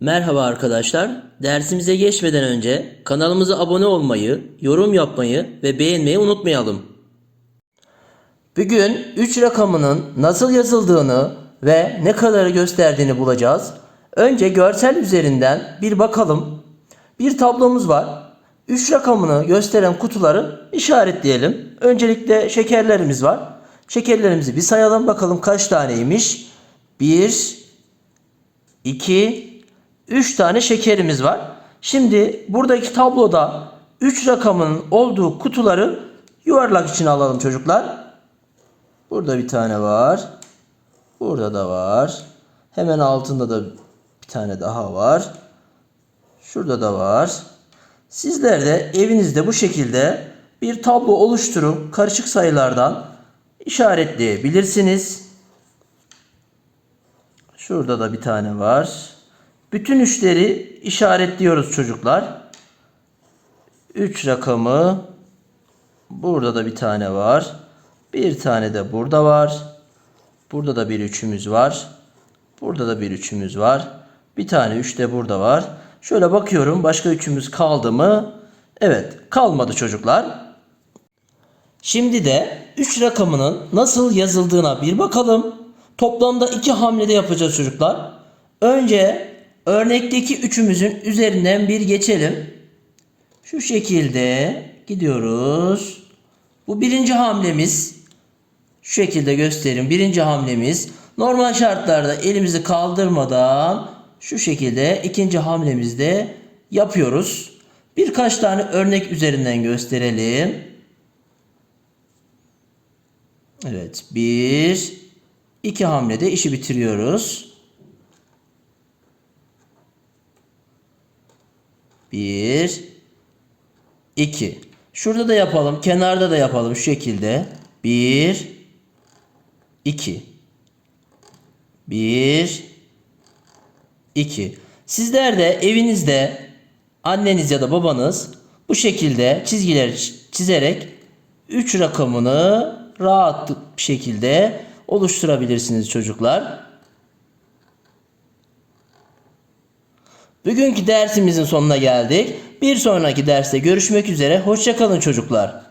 Merhaba arkadaşlar. Dersimize geçmeden önce kanalımıza abone olmayı, yorum yapmayı ve beğenmeyi unutmayalım. Bugün 3 rakamının nasıl yazıldığını ve ne kadarı gösterdiğini bulacağız. Önce görsel üzerinden bir bakalım. Bir tablomuz var. 3 rakamını gösteren kutuları işaretleyelim. Öncelikle şekerlerimiz var. Şekerlerimizi bir sayalım bakalım kaç taneymiş. 1 2 3 tane şekerimiz var. Şimdi buradaki tabloda 3 rakamının olduğu kutuları yuvarlak içine alalım çocuklar. Burada bir tane var. Burada da var. Hemen altında da bir tane daha var. Şurada da var. Sizler de evinizde bu şekilde bir tablo oluşturup karışık sayılardan işaretleyebilirsiniz. Şurada da bir tane var. Bütün üçleri işaretliyoruz çocuklar. 3 rakamı burada da bir tane var. Bir tane de burada var. Burada da bir üçümüz var. Burada da bir üçümüz var. Bir tane üç de burada var. Şöyle bakıyorum başka üçümüz kaldı mı? Evet kalmadı çocuklar. Şimdi de 3 rakamının nasıl yazıldığına bir bakalım. Toplamda 2 hamlede yapacağız çocuklar. Önce örnekteki üçümüzün üzerinden bir geçelim. Şu şekilde gidiyoruz. Bu birinci hamlemiz. Şu şekilde göstereyim. Birinci hamlemiz. Normal şartlarda elimizi kaldırmadan şu şekilde ikinci hamlemizde yapıyoruz. Birkaç tane örnek üzerinden gösterelim. Evet. Bir, iki hamlede işi bitiriyoruz. Bir, iki. Şurada da yapalım. Kenarda da yapalım şu şekilde. Bir, iki. Bir, iki. Sizler de evinizde anneniz ya da babanız bu şekilde çizgiler çizerek 3 rakamını rahat bir şekilde oluşturabilirsiniz çocuklar. Bugünkü dersimizin sonuna geldik. Bir sonraki derste görüşmek üzere. Hoşçakalın çocuklar.